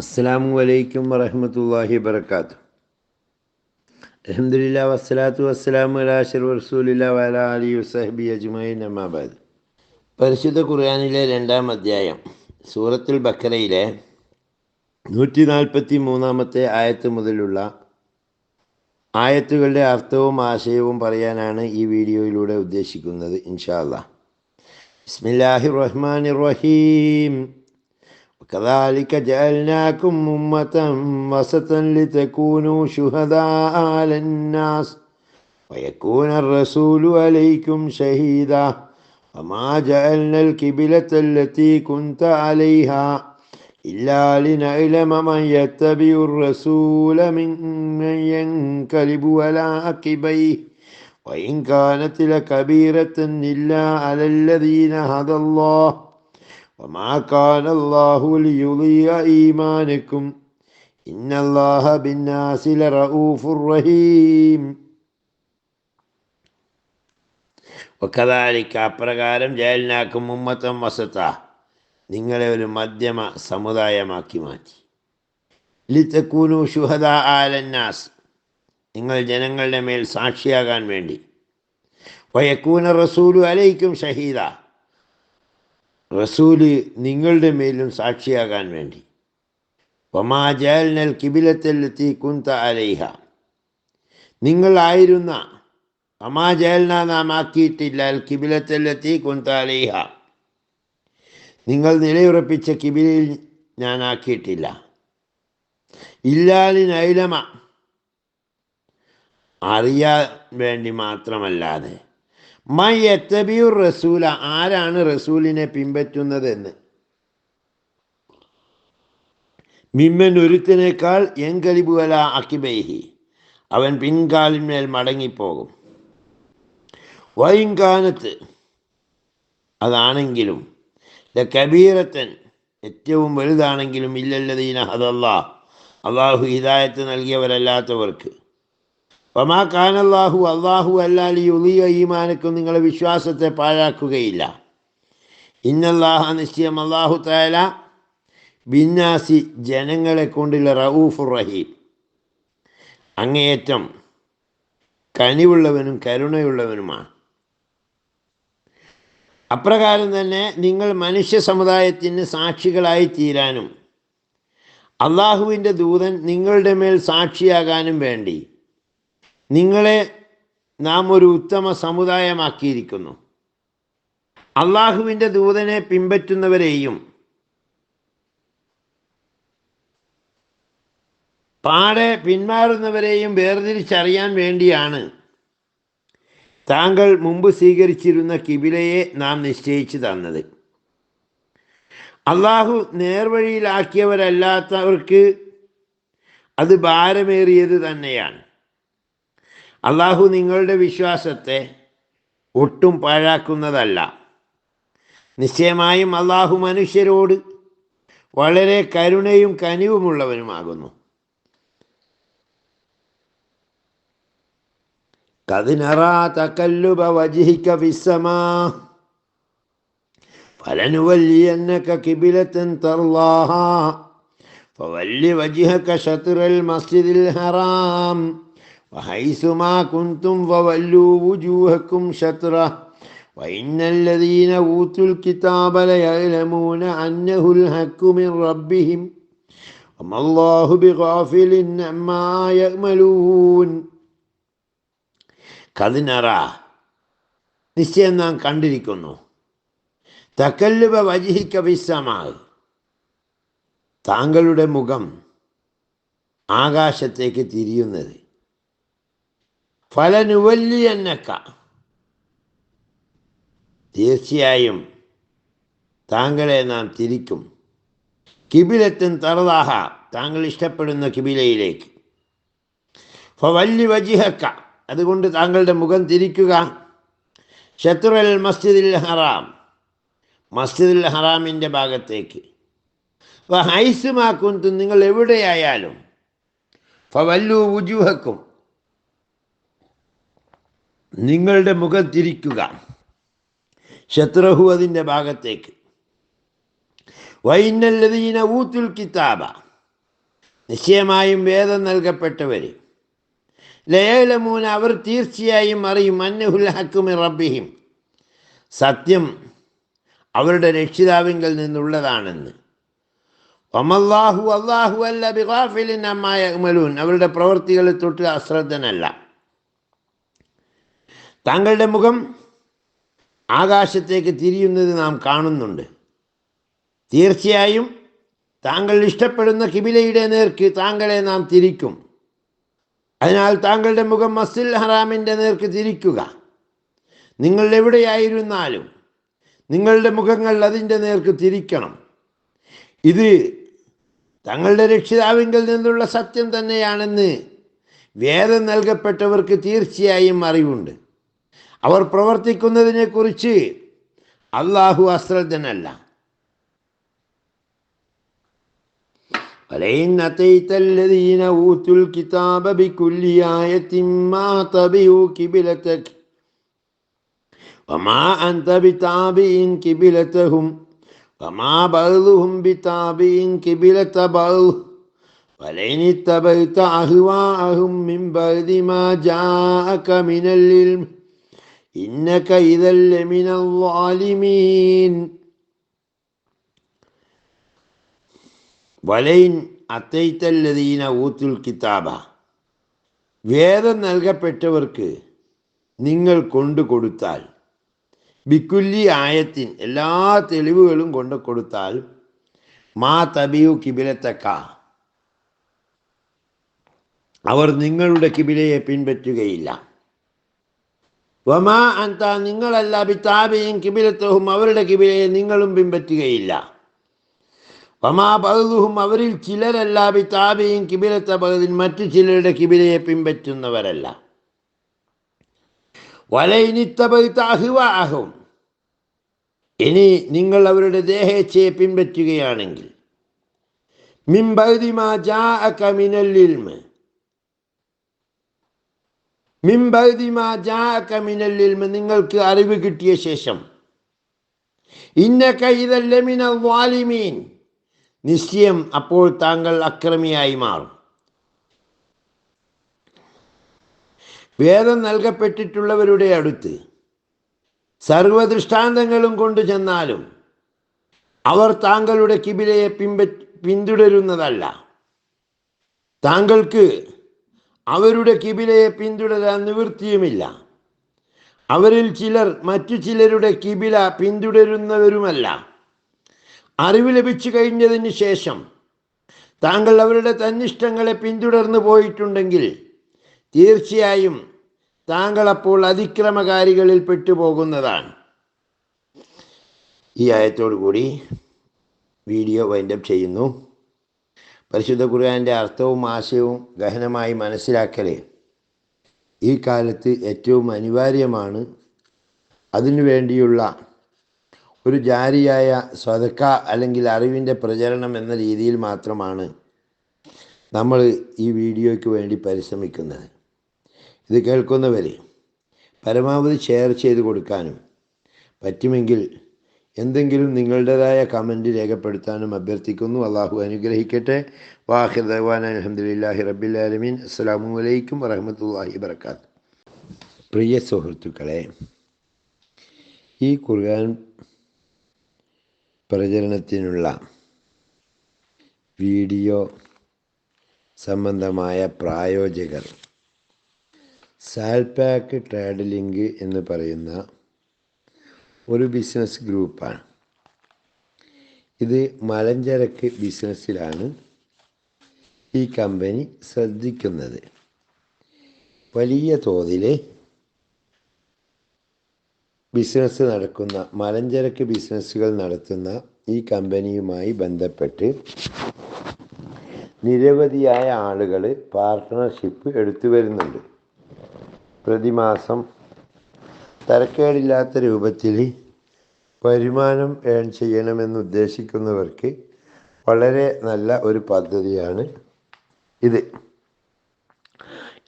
അസ്സാം വലൈക്കും വറഹമത്തല്ലാഹി വബർക്കാത്തു അലഹമില്ല വസ്സലാത്തു വസ്സലാം അലാഷിർ റസൂലില്ല വല അലി വസഹബി അജ്മൈൻ അമ്മാബാദ് പരിശുദ്ധ ഖുർആാനിലെ രണ്ടാം അധ്യായം സൂറത്തുൽ ബക്കറയിലെ നൂറ്റി നാൽപ്പത്തി മൂന്നാമത്തെ ആയത്ത് മുതലുള്ള ആയത്തുകളുടെ അർത്ഥവും ആശയവും പറയാനാണ് ഈ വീഡിയോയിലൂടെ ഉദ്ദേശിക്കുന്നത് ഇൻഷാ അല്ലാ ബിസ്മില്ലാഹി റഹ്മാനിർ റഹീം. وكذلك جعلناكم أمة وسطا لتكونوا شهداء على الناس ويكون الرسول عليكم شهيدا وما جعلنا الكبلة التي كنت عليها إلا لنعلم من يتبع الرسول ممن ينقلب على عقبيه وإن كانت لكبيرة إلا على الذين هدى الله وما كان الله ليضيع إيمانكم إن الله بالناس لرؤوف رحيم وكذلك അപ്രകാരം ജയലിനാക്കും ഉമ്മത്തം വസത്ത നിങ്ങളെ ഒരു മധ്യമ സമുദായമാക്കി മാറ്റി ലിത്തക്കൂനു ഷുഹദ ആലന്നാസ് നിങ്ങൾ ജനങ്ങളുടെ മേൽ സാക്ഷിയാകാൻ വേണ്ടി വയക്കൂന റസൂലു അലൈക്കും ഷഹീദ റസൂൽ നിങ്ങളുടെ മേലും സാക്ഷിയാകാൻ വേണ്ടി. ഒമാജാൽനൽ കിബിലത്തെല്ലെത്തി കുന്ത അലൈഹ. നിങ്ങളായിരുന്ന ഒമാജാൽന നാം ആക്കിയിട്ടില്ല അൽ കിബിലത്തെല്ലെത്തി കുന്ത അലൈഹ. നിങ്ങൾ നിലയുറപ്പിച്ച കിബിലയിൽ ഞാൻ ആക്കിയിട്ടില്ല. ഇല്ലാലിനൈലമ അറിയാൻ വേണ്ടി മാത്രമല്ലാതെ. മൈ എത്തബിയുർ റസൂല ആരാണ് റസൂലിനെ പിൻപറ്റുന്നതെന്ന്? മിമ്മൻ ഒരുത്തിനേക്കാൾ എങ്കലിബുവല അക്കിബൈഹി അവൻ പിൻകാലിന്മേൽ മടങ്ങിപ്പോകും. വൈകാനത്ത് അതാണെങ്കിലും കബീറത്തൻ ഏറ്റവും വലുതാണെങ്കിലും ഇല്ലല്ലതീന ഹദല്ലാ അള്ളാഹു ഹിദായത്ത് നൽകിയവരല്ലാത്തവർക്ക് വമാ ഖാനല്ലാഹു അള്ളാഹു അല്ലാലി ഉലിയ ഈമാനക്കും നിങ്ങളെ വിശ്വാസത്തെ പാഴാക്കുകയില്ല. ഇന്നല്ലാഹ നിശ്ചയം അള്ളാഹു താല ബിന്നാസി ജനങ്ങളെ കൊണ്ടുള്ള റഊഫുർ റഹീം. അങ്ങേയറ്റം കനിവുള്ളവനും കരുണയുള്ളവനുമാണ്. അപ്രകാരം തന്നെ നിങ്ങൾ മനുഷ്യ സമുദായത്തിന് സാക്ഷികളായി തീരാനും അള്ളാഹുവിന്റെ ദൂതൻ നിങ്ങളുടെ മേൽ സാക്ഷിയാകാനും വേണ്ടി നിങ്ങളെ നാം ഒരു ഉത്തമ സമുദായമാക്കിയിരിക്കുന്നു. അള്ളാഹുവിന്റെ ദൂതനെ പിൻപറ്റുന്നവരെയും പാടെ പിന്മാറുന്നവരെയും വേർതിരിച്ചറിയാൻ വേണ്ടിയാണ് താങ്കൾ മുമ്പ് സ്വീകരിച്ചിരുന്ന കിബിലയെ നാം നിശ്ചയിച്ചു തന്നത്. അള്ളാഹു നേർവഴിയിലാക്കിയവരല്ലാത്തവർക്ക് അത് ഭാരമേറിയത് തന്നെയാണ്. അള്ളാഹു നിങ്ങളുടെ വിശ്വാസത്തെ ഒട്ടും പാഴാക്കുന്നതല്ല നിശ്ചയമായും അള്ളാഹു മനുഷ്യരോട് വളരെ കരുണയും കനിവുമുള്ളവനുമാകുന്നു കതിനറാ തക്കല്ലുബ വജിഹിക്ക വിസ്സമാ فلنولينك كبلة ترضاها فول وجهك شطر المسجد الحرام وحيثما كنتم فولوا وجوهكم شطرة وإن الذين أوتوا الكتاب ليعلمون أنه الحق من ربهم وما الله بغافل عما يعملون കതിനറ നിശ്ചയം നാം കണ്ടിരിക്കുന്നു തക്കല്ലുബ വജിഹിക്ക വിശ്രമാവ് താങ്കളുടെ മുഖം ആകാശത്തേക്ക് തിരിയുന്നത് ഫലനുവല്ലി എന്നക്ക തീർച്ചയായും താങ്കളെ നാം തിരിക്കും. കിബിലത്തും തറതാഹ താങ്കൾ ഇഷ്ടപ്പെടുന്ന കിബിലയിലേക്ക്. ഫവല്ലി വജിഹക്ക അതുകൊണ്ട് താങ്കളുടെ മുഖം തിരിക്കുക. ശത്രുൽ മസ്ജിദിൽ ഹറാം മസ്ജിദിൽ ഹറാമിന്റെ ഭാഗത്തേക്ക്. ഹൈസുമാക്കും നിങ്ങൾ എവിടെയായാലും. ഫവല്ലു വുജൂഹക്കും നിങ്ങളുടെ മുഖം തിരിക്കുക. ശത്രുഹു അതിന്റെ ഭാഗത്തേക്ക്. വൈനല്ലതീന ഊത്തുൽ കിതാബ. നിശ്ചയമായും വേദം നൽകപ്പെട്ടവർ ലയലമൂന അവർ തീർച്ചയായും അറിയും അന്നഹുൽ റബ്ബിഹിം. സത്യം അവരുടെ രക്ഷിതാവിങ്കിൽ നിന്നുള്ളതാണെന്ന്. ഒമല്ലാഹു അള്ളാഹു അല്ല ബിഖാഫിലിൻ അമ്മായ അവരുടെ പ്രവൃത്തികളെ തൊട്ട് അശ്രദ്ധനല്ല. താങ്കളുടെ മുഖം ആകാശത്തേക്ക് തിരിയുന്നത് നാം കാണുന്നുണ്ട്. തീർച്ചയായും താങ്കൾ ഇഷ്ടപ്പെടുന്ന കിബിലയുടെ നേർക്ക് താങ്കളെ നാം തിരിക്കും. അതിനാൽ താങ്കളുടെ മുഖം മസ്ജിൽ ഹറാമിന്റെ നേർക്ക് തിരിക്കുക. നിങ്ങൾ എവിടെയായിരുന്നാലും നിങ്ങളുടെ മുഖങ്ങൾ അതിന്റെ നേർക്ക് തിരിക്കണം. ഇത് തങ്ങളുടെ രക്ഷിതാവിങ്കിൽ നിന്നുള്ള സത്യം തന്നെയാണെന്ന് വേദം നൽകപ്പെട്ടവർക്ക് തീർച്ചയായും അറിവുണ്ട്. അവർ പ്രവർത്തിക്കുന്നതിനെക്കുറിച്ച് അള്ളാഹു അശ്രദ്ധനല്ല ولئن أتيت الذين أوتوا الكتاب بكل آية ما تبعوا قبلتك وما أنت بتابع قبلتهم وما بعضهم بتابع قبلة بعض ولئن اتبعت أهواءهم من بعد ما جاءك من العلم ഇന്നക ഇദൽ ലമിനൽ വാലിമീൻ വലൈൻ അത്തൈത്തല്ലതീന ഊത്തുൽ കിതാബ വേദം നൽകപ്പെട്ടവർക്ക് നിങ്ങൾ കൊണ്ടു കൊടുത്താൽ ബിക്കുല്ലി ആയത്തിൻ എല്ലാ തെളിവുകളും കൊണ്ടു കൊടുത്താൽ മാ തബിയു കിബിലത്തക്ക. അവർ നിങ്ങളുടെ കിബിലയെ പിൻപറ്റുകയില്ല. വമാ അന്ത നിങ്ങളല്ല ബിത്താബിയും കിബിലത്തവും അവരുടെ കിബിലയെ നിങ്ങളും പിൻപറ്റുകയില്ല. വമാ പകുതുഹും അവരിൽ ചിലരല്ല ബിത്താബിയും കിബിലത്ത ബഹദിൻ മറ്റു ചിലരുടെ കിബിലയെ പിൻപറ്റുന്നവരല്ല. വലയിനിത്തബഹും ഇനി നിങ്ങൾ അവരുടെ ദേഹേച്ഛയെ പിൻപറ്റുകയാണെങ്കിൽ മിൻ പകുതി മാ ജാ മിനല്ലിൽമ് നിങ്ങൾക്ക് അറിവ് കിട്ടിയ ശേഷം. ഇന്ന കൈതല്ലമിന വാലിമീൻ നിശ്ചയം അപ്പോൾ താങ്കൾ അക്രമിയായി മാറും. വേദം നൽകപ്പെട്ടിട്ടുള്ളവരുടെ അടുത്ത് സർവദൃഷ്ടാന്തങ്ങളും കൊണ്ടു ചെന്നാലും അവർ താങ്കളുടെ കിബിലയെ പിൻപ പിന്തുടരുന്നതല്ല. താങ്കൾക്ക് അവരുടെ കിബിലയെ പിന്തുടരാൻ നിവൃത്തിയുമില്ല. അവരിൽ ചിലർ മറ്റു ചിലരുടെ കിബില പിന്തുടരുന്നവരുമല്ല. അറിവ് ലഭിച്ചു കഴിഞ്ഞതിന് ശേഷം താങ്കൾ അവരുടെ തന്നിഷ്ടങ്ങളെ പിന്തുടർന്നു പോയിട്ടുണ്ടെങ്കിൽ തീർച്ചയായും താങ്കൾ അപ്പോൾ അതിക്രമകാരികളിൽ പെട്ടുപോകുന്നതാണ്. ഈ ആയത്തോടു കൂടി വീഡിയോ വൈൻഡപ്പ് ചെയ്യുന്നു. പരിശുദ്ധ ഖുർആാന്റെ അർത്ഥവും ആശയവും ഗഹനമായി മനസ്സിലാക്കലേ ഈ കാലത്ത് ഏറ്റവും അനിവാര്യമാണ്. അതിനു വേണ്ടിയുള്ള ഒരു ജാരിയായ സ്വതക്ക അല്ലെങ്കിൽ അറിവിന്റെ പ്രചരണം എന്ന രീതിയിൽ മാത്രമാണ് നമ്മൾ ഈ വീഡിയോയ്ക്ക് വേണ്ടി പരിശ്രമിക്കുന്നത്. ഇത് കേൾക്കുന്നവർ പരമാവധി ഷെയർ ചെയ്ത് കൊടുക്കാനും പറ്റുമെങ്കിൽ എന്തെങ്കിലും നിങ്ങളുടേതായ കമന്റ് രേഖപ്പെടുത്താനും അഭ്യർത്ഥിക്കുന്നു. അള്ളാഹു അനുഗ്രഹിക്കട്ടെ. വാഹിർ ദവാൻ അലഹമുല്ലാഹി റബ്ബിലാലമീൻ അസ്സാം വലൈക്കും വറഹമത്തല്ലാഹി വർക്കാത്ത് പ്രിയ സുഹൃത്തുക്കളെ ഈ ഖുർആൻ പ്രചരണത്തിനുള്ള വീഡിയോ സംബന്ധമായ പ്രായോജകർ സാൽപാക്ക് ട്രേഡ് ലിങ്ക് എന്ന് പറയുന്ന ഒരു ബിസിനസ് ഗ്രൂപ്പാണ് ഇത് മലഞ്ചരക്ക് ബിസിനസ്സിലാണ് ഈ കമ്പനി ശ്രദ്ധിക്കുന്നത്. വലിയ തോതിൽ ബിസിനസ് നടക്കുന്ന മലഞ്ചരക്ക് ബിസിനസ്സുകൾ നടത്തുന്ന ഈ കമ്പനിയുമായി ബന്ധപ്പെട്ട് നിരവധിയായ ആളുകൾ പാർട്ട്ണർഷിപ്പ് എടുത്തു വരുന്നുണ്ട് പ്രതിമാസം തരക്കേടില്ലാത്ത രൂപത്തിൽ വരുമാനം ഏൺ ചെയ്യണമെന്ന് ഉദ്ദേശിക്കുന്നവർക്ക് വളരെ നല്ല ഒരു പദ്ധതിയാണ് ഇത്.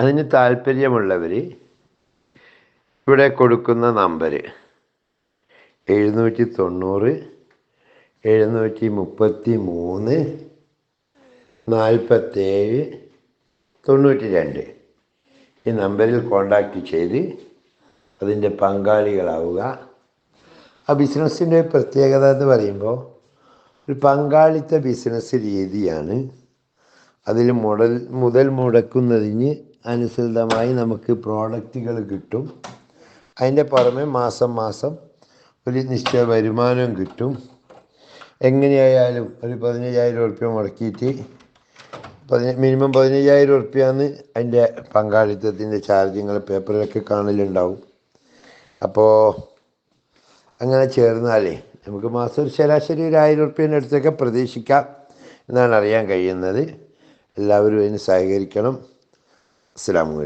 അതിന് താല്പര്യമുള്ളവർ ഇവിടെ കൊടുക്കുന്ന നമ്പർ എഴുന്നൂറ്റി തൊണ്ണൂറ് എഴുന്നൂറ്റി മുപ്പത്തി മൂന്ന് നാൽപ്പത്തേഴ് തൊണ്ണൂറ്റി രണ്ട് ഈ നമ്പറിൽ കോണ്ടാക്റ്റ് ചെയ്ത് അതിന്റെ പങ്കാളികളാവുക. ആ ബിസിനസ്സിന്റെ പ്രത്യേകത എന്ന് പറയുമ്പോൾ ഒരു പങ്കാളിത്ത ബിസിനസ് രീതിയാണ് അതിൽ മുടൽ മുതൽ മുടക്കുന്നതിന് അനുസൃതമായി നമുക്ക് പ്രോഡക്റ്റുകൾ കിട്ടും. അതിന്റെ പുറമെ മാസം മാസം ഒരു നിശ്ചയ വരുമാനം കിട്ടും. എങ്ങനെയായാലും ഒരു പതിനയ്യായിരം ഉറുപ്പ്യ മുടക്കിയിട്ട് പതിന മിനിമം പതിനയ്യായിരം ഉറുപ്പ്യാന്ന് അതിന്റെ പങ്കാളിത്തത്തിന്റെ ചാർജുകൾ പേപ്പറിലൊക്കെ കാണലുണ്ടാവും. അപ്പോൾ അങ്ങനെ ചേർന്നാലേ നമുക്ക് മാസം ഒരു ശരാശരി ഒരു ആയിരം ഉറുപ്പ്യന്റെ അടുത്തൊക്കെ പ്രതീക്ഷിക്കാം എന്നാണ് അറിയാൻ കഴിയുന്നത്. എല്ലാവരും അതിന് സഹകരിക്കണം. അസ്സാം